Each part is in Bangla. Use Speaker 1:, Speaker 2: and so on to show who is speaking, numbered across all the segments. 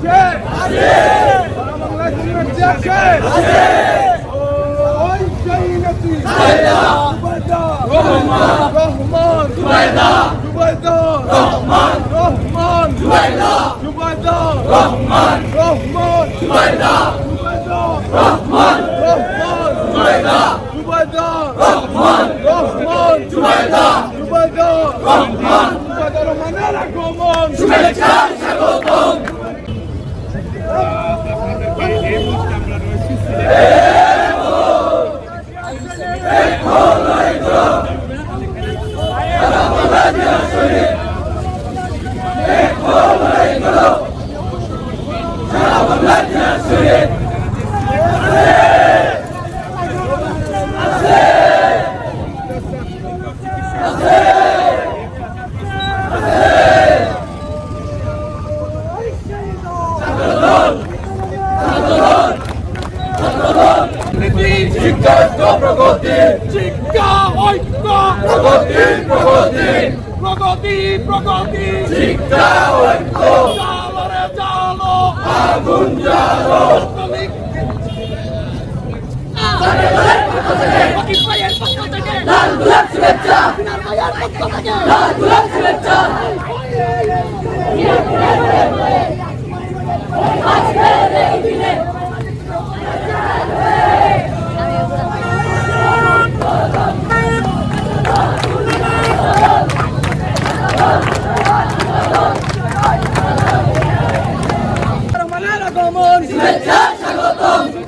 Speaker 1: Jumaidah! Rahman! Jumaidah Rahman! Jumaidah Rahman! Jumaidah Rahman! Let's go! আগমন
Speaker 2: প্রগতি শিক্ষা ঐক্য প্রগতি প্রগতি। প্রগতি প্রগতি। শিক্ষা ঐক্য। জালরে জালো। আগুন জালো।
Speaker 3: লাল গোলাপ শুভেচ্ছা। লাল গোলাপ শুভেচ্ছা।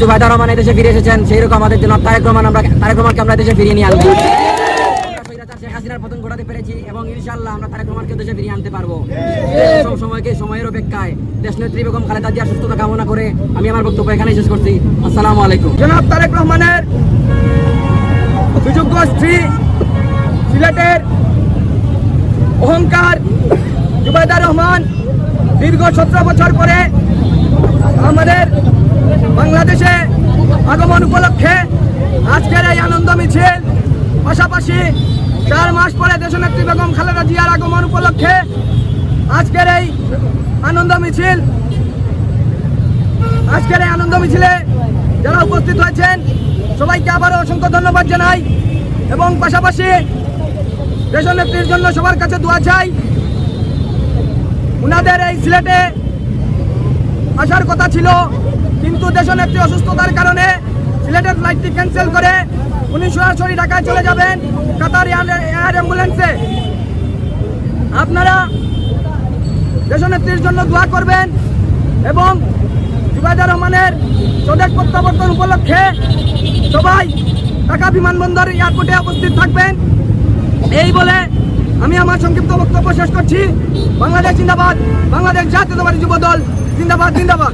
Speaker 3: জুবাইদা রহমান
Speaker 4: দেশে ফিরে এসেছেন সেই আমাদের ফিরিয়ে নিয়ে আসব শেখ হাসিনার পতন ঘটাতে পেরেছি এবং ইনশাল্লাহ আমরা তারেক রহমানকে দেশে ফিরিয়ে আনতে পারব সব সময়কে সময়ের অপেক্ষায় দেশ নেত্রী বেগম খালেদা জিয়ার সুস্থতা কামনা করে আমি আমার বক্তব্য এখানে শেষ করছি আসসালামু আলাইকুম
Speaker 1: জনাব তারেক রহমানের সুযোগ্য স্ত্রী, সিলেটের অহংকার জুবাইদা রহমান দীর্ঘ সতেরো বছর পরে আমাদের বাংলাদেশে আগমন উপলক্ষে আজকের এই আনন্দ মিছিল, পাশাপাশি চার মাস পরে দেশনেত্রী বেগম খালেদা জিয়ার আগমন উপলক্ষে আজকের এই আনন্দ মিছিল। আজকের এই আনন্দ মিছিলে যারা উপস্থিত হয়েছেন, সবাইকে আবারও অসংখ্য ধন্যবাদ জানাই এবং পাশাপাশি দেশনেত্রীর জন্য সবার কাছে দোয়া চাই। উনাদের এই সিলেটে আসার কথা ছিল, কিন্তু দেশনেত্রী অসুস্থতার কারণে সিলেটের ফ্লাইটটি ক্যান্সেল করে উনি সরাসরি ঢাকায় চলে যাবেন কাতার এয়ার অ্যাম্বুলেন্সে। আপনারা দেশ দেশনেত্রীর জন্য দোয়া করবেন এবং জুবাইদা রহমানের স্বদেশ প্রত্যাবর্তন উপলক্ষে সবাই ঢাকা বিমানবন্দর এয়ারপোর্টে উপস্থিত থাকবেন। এই বলে আমি আমার সংক্ষিপ্ত বক্তব্য শেষ করছি। বাংলাদেশ জিন্দাবাদ। বাংলাদেশ জাতীয়তাবাদী যুব দল জিন্দাবাদ জিন্দাবাদ।